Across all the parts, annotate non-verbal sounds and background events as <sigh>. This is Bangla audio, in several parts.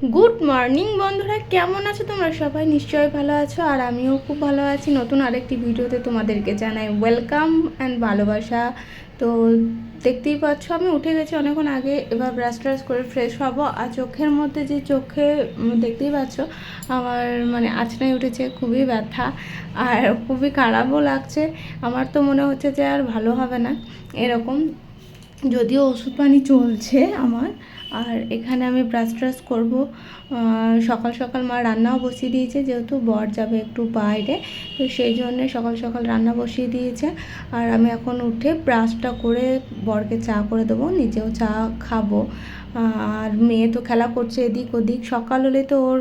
গুড মর্নিং বন্ধুরা। কেমন আছো তোমরা? সবাই নিশ্চয়ই ভালো আছো, আর আমিও খুব ভালো আছি। নতুন আরেকটি ভিডিওতে তোমাদেরকে জানাই ওয়েলকাম অ্যান্ড ভালোবাসা। তো দেখতেই পাচ্ছ, আমি উঠে গেছি অনেকক্ষণ আগে, এবার ব্রাশ ট্রাশ করে ফ্রেশ হব। আর চোখের মধ্যে যে চোখে দেখতেই পাচ্ছ, আমার মানে আঁচনায় উঠেছে, খুবই ব্যথা, আর খুবই খারাপও লাগছে। আমার তো মনে হচ্ছে যে আর ভালো হবে না, এরকম। যদিও ওষুধ পানি চলছে আমার আর এখানে আমি ব্রাশ ট্রাশ করব। সকাল সকাল মা রান্নাও বসিয়ে দিয়েছে, যেহেতু বর যাবে একটু বাইরে, তো সেই জন্যে সকাল সকাল রান্না বসিয়ে দিয়েছে। আর আমি এখন উঠে ব্রাশটা করে বরকে চা করে দেবো, নিজেও চা খাব। আর মেয়ে তো খেলা করছে এদিক ওদিক, সকাল হলে তো ওর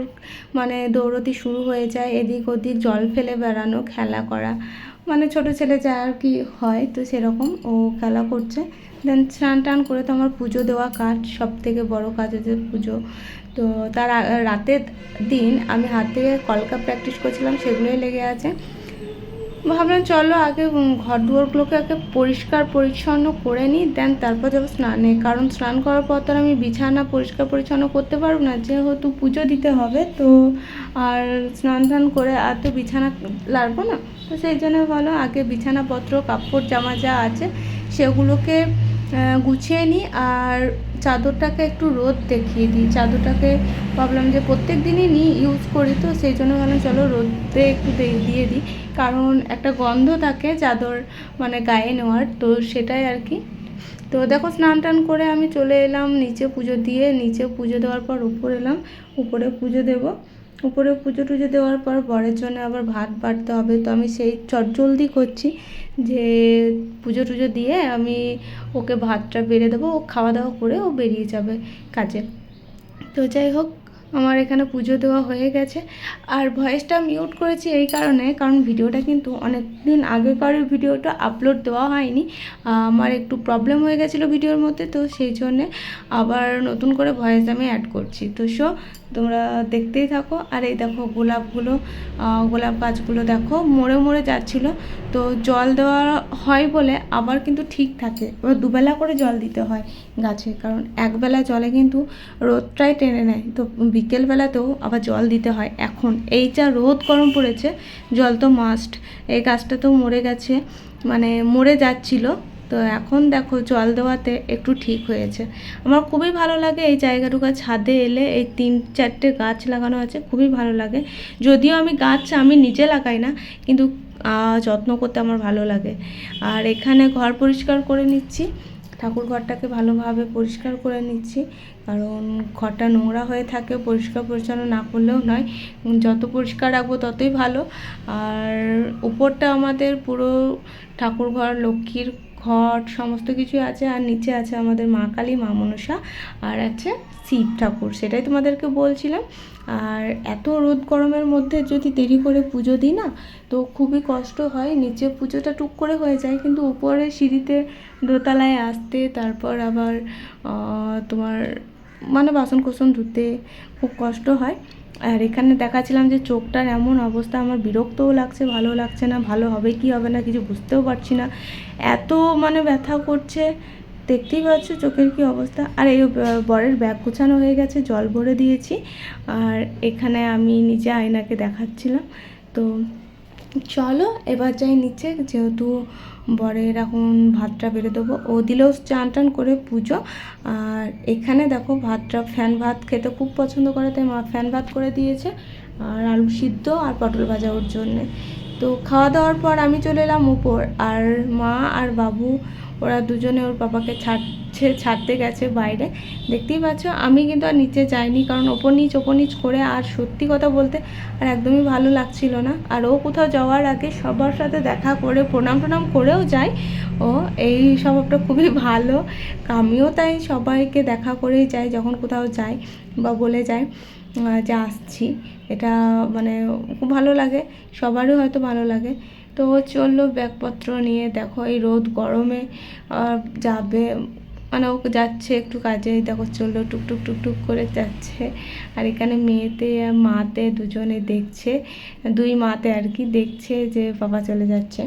মানে দৌড়তি শুরু হয়ে যায়, এদিক ওদিক জল ফেলে বেড়ানো, খেলা করা। মানে ছোট ছেলে যা আর কি হয়, তো সেরকম ও খেলা করছে। দেন স্নান টান করে তো আমার পুজো দেওয়া কাজ সব থেকে বড় কাজ হচ্ছে পুজো। তো তার রাতের দিন আমি হাত থেকে কলকা প্র্যাকটিস করছিলাম, সেগুলোই লেগে আছে। ভাবলাম চলো আগে ঘর দুয়ারগুলোকে আগে পরিষ্কার পরিচ্ছন্ন করে নিই দেন তারপর যাব স্নানে। কারণ স্নান করার পর তো আমি বিছানা পরিষ্কার পরিচ্ছন্ন করতে পারব না, যেহেতু পুজো দিতে হবে, তো আর স্নান টান করে আর তো বিছানা লাগবো না। তো সেই জন্য বলো আগে বিছানাপত্র, কাপড়, জামা যা আছে, সেগুলোকে গুছিয়ে নিই আর চাদরটাকে একটু রোদ দেখিয়ে দিই। চাদরটাকে ভাবলাম যে প্রত্যেক দিনই নিই ইউজ করি তো, সেই জন্য ভাবলাম চলো রোদে একটু দিয়ে দিই। কারণ একটা গন্ধ থাকে চাদর মানে গায়ে নেওয়ার, তো সেটাই আর কি। তো দেখো স্নান টান করে আমি চলে এলাম, নিচে পুজো দিয়ে, নিচে পুজো দেওয়ার পর উপর এলাম, উপরে পুজো দেব। উপরে পুজো টুজো দেওয়ার পর বরের জন্য আবার ভাত বাড়তে হবে। তো আমি সেই চটজলদি করছি যে পুজো টুজো দিয়ে আমি ওকে ভাতটা বেড়ে দেবো, ও খাওয়া দাওয়া করে ও বেরিয়ে যাবে কাজে। তো যাই হোক, আমার এখানে পুজো দেওয়া হয়ে গেছে। আর ভয়েসটা মিউট করেছি এই কারণে, কারণ ভিডিওটা কিন্তু অনেক দিন আগেকার ভিডিওটা আপলোড দেওয়া হয়নি। আমার একটু প্রবলেম হয়ে গেছিল ভিডিওর মধ্যে, তো সেই জন্যে আবার নতুন করে ভয়েস আমি অ্যাড করছি। তো শো তোমরা দেখতেই থাকো। আর এই দেখো গোলাপগুলো গোলাপ গাছগুলো দেখো মরে মরে যাচ্ছিল। তো জল দেওয়া হয় বলে আবার কিন্তু ঠিক থাকে। এবার দুবেলা করে জল দিতে হয় গাছে, কারণ একবেলা জলে কিন্তু রোদটাই টেনে নেয়। তো বিকেলবেলাতেও আবার জল দিতে হয় এখন। এই যা রোদ গরম পড়েছে, জল তো মাস্ট এই গাছটা তো মরে গেছে মানে মরে যাচ্ছিল। তো এখন দেখো জল দেওয়াতে একটু ঠিক হয়েছে। আমার খুবই ভালো লাগে এই জায়গাটুকু ছাদে এলে এই তিন চারটে গাছ লাগানো আছে, খুবই ভালো লাগে। যদিও আমি গাছ আমি নিজে লাগাই না, কিন্তু যত্ন করতে আমার ভালো লাগে। আর এখানে ঘর পরিষ্কার করে নিচ্ছি, ঠাকুর ঘরটাকে ভালোভাবে পরিষ্কার করে নিচ্ছি। কারণ ঘরটা নোংরা হয়ে থাকে, পরিষ্কার পরিচ্ছন্ন না করলেও নয়। যত পরিষ্কার রাখব ততই ভালো। আর উপরটা আমাদের পুরো ঠাকুর ঘর, লক্ষ্মীর ঘট সমস্ত কিছু আছে। আর নিচে আছে আমাদের মা কালী, মা মনসা, আর আছে শিব ঠাকুর। সেটাই তোমাদেরকে বলছিলাম। আর এত রোদ গরমের মধ্যে যদি দেরি করে পুজো দিই না, তো খুবই কষ্ট হয়। নিচে পুজোটা টুক করে হয়ে যায়, কিন্তু উপরে সিঁড়িতে দোতলায় আসতে, তারপর আবার তোমার মানে বাসন কোসন ধুতে খুব কষ্ট হয়। আর এখানে দেখাচ্ছিলাম যে চোখটার এমন অবস্থা, আমার বিরক্তও লাগছে, ভালো লাগছে না, ভালো হবে কি হবে না কিছু বুঝতেও পারছি না। এত মানে ব্যথা করছে, দেখতেই পাচ্ছ চোখের কি অবস্থা। আর এই বরের ব্যাগ গোছানো হয়ে গেছে, জল ভরে দিয়েছি। আর এখানে আমি নিজে আয়নাকে দেখাচ্ছিলাম। তো চলো, এবার যাই নিচে, যেহেতু বরের এখন ভাতটা বেড়ে দেবো। ও দিলেও চান টান করে পুজো। আর এখানে দেখো ভাতটা, ফ্যান ভাত খেতে খুব পছন্দ করে, তাই মা ফ্যান ভাত করে দিয়েছে। আর আলু সিদ্ধ আর পটল ভাজা ওর জন্যে। তো খাওয়া দাওয়ার পর আমি চলে এলাম উপর। আর মা আর বাবু, ওরা দুজনে ওর বাবাকে ছাড়ছে, ছাড়তে গেছে বাইরে। দেখতেই পাচ্ছ, আমি কিন্তু আর নিচে যাইনি, কারণ ওপর নিচ ওপর নিচ করে আর সত্যি কথা বলতে আর একদমই ভালো লাগছিল না। আর ও কোথাও যাওয়ার আগে সবার সাথে দেখা করে, প্রণাম টনাম করেও যায়। ও, এই স্বভাবটা খুবই ভালো। আমিও তাই সবাইকে দেখা করেই যাই, যখন কোথাও যাই বা বলে যাই। যে আসছি, এটা মানে খুব ভালো লাগে, সবারই হয়তো ভালো লাগে। তো চলল ব্যাগপত্র নিয়ে দেখো, এই রোদ গরমে যাবে মানে ও যাচ্ছে একটু কাজে দেখো চলল টুকটুক টুকটুক করে যাচ্ছে। আর এখানে মেয়েতে মাতে দুজনে দেখছে, দুই মাতে আর কি দেখছে যে বাবা চলে যাচ্ছে।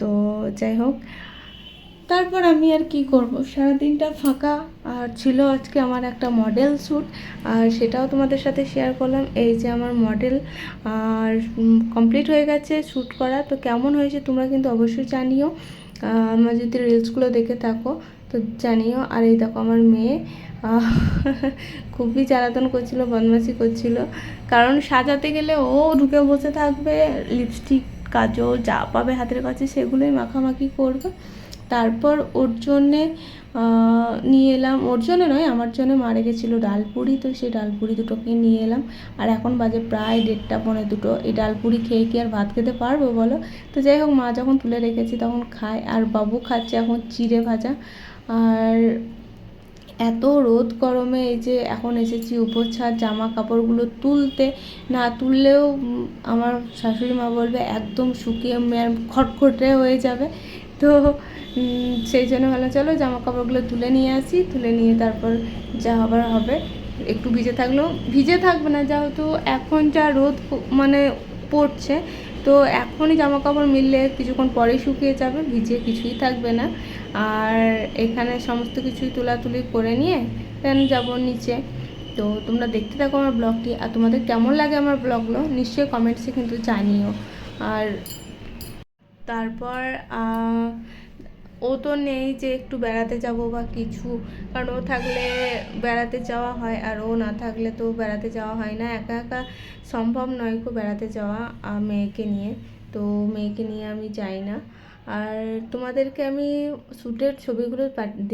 তো যাই হোক তারপর আমি আর কি করব? সারাদিনটা ফাঁকা। আর ছিল আজকে আমার একটা মডেল শ্যুট আর সেটাও তোমাদের সাথে শেয়ার করলাম। এই যে আমার মডেল আর কমপ্লিট হয়ে গেছে শ্যুট করা। তো কেমন হয়েছে তোমরা কিন্তু অবশ্যই জানিও। আমার যদি রিলসগুলো দেখে থাকো, তো জানিও। আর এই দেখো আমার মেয়ে <laughs> খুবই জ্বালাতন করছিল, বদমাশি করছিল। কারণ সাজাতে গেলে ও ঢুকে বসে থাকবে লিপস্টিক কাজল যা পাবে হাতের কাছে, সেগুলোই মাখামাখি করবে। তারপর ওর জন্যে নিয়ে এলাম। ওর জন্য নয়, আমার জন্য মারে গেছিল ডালপুরি। তো সেই ডালপুরি দুটোকে নিয়ে এলাম। আর এখন বাজে প্রায় দেড়টা, পৌনে দুটো। এই ডালপুরি খেয়ে কি আর ভাত খেতে পারব বলো? তো যাই হোক, মা যখন তুলে রেখেছি তখন খায়। আর বাবু খাচ্ছে এখন চিড়ে ভাজা। আর এত রোদ গরমে এই যে এখন এসেছি উপর ছাদ, জামা কাপড়গুলো তুলতে। না তুললেও আমার শাশুড়ি মা বলবে, একদম শুকিয়ে খটখটে হয়ে যাবে। তো সেই জন্য ভালো চলো জামা কাপড়গুলো তুলে নিয়ে আসি। তুলে নিয়ে তারপর যা হবার হবে। একটু ভিজে থাকলেও, ভিজে থাকবে না, যেহেতু এখন যা রোদ মানে পড়ছে, তো এখনই জামা কাপড় মিললে কিছুক্ষণ পরেই শুকিয়ে যাবে ভিজে কিছুই থাকবে না। আর এখানে সমস্ত কিছুই তোলাতুলি করে নিয়ে দেন যাব নিচে। তো তোমরা দেখতে থাকো আমার ব্লগটি, আর তোমাদের কেমন লাগে আমার ব্লগগুলো, নিশ্চয়ই কমেন্টসে কিন্তু জানিও। আর তারপর ও তো নেই যে একটু বেড়াতে যাব বা কিছু। কারণ ও থাকলে বেড়াতে যাওয়া হয় আর ও না থাকলে তো বেড়াতে যাওয়া হয় না। একা একা সম্ভব নয় কো বেড়াতে যাওয়া মেয়েকে নিয়ে। তো মেয়েকে নিয়ে আমি যাই না। আর তোমাদেরকে আমি স্যুটের ছবিগুলো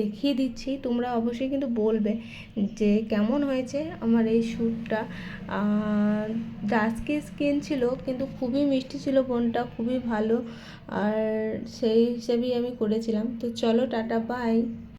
দেখিয়ে দিচ্ছি। তোমরা অবশ্যই কিন্তু বলবে যে কেমন হয়েছে আমার এই স্যুটটা ডাস্কি স্কিন ছিল, কিন্তু খুবই মিষ্টি ছিল বোনটা খুবই ভালো। আর সেই হিসেবেই আমি করেছিলাম। তো চলো, টাটা বাই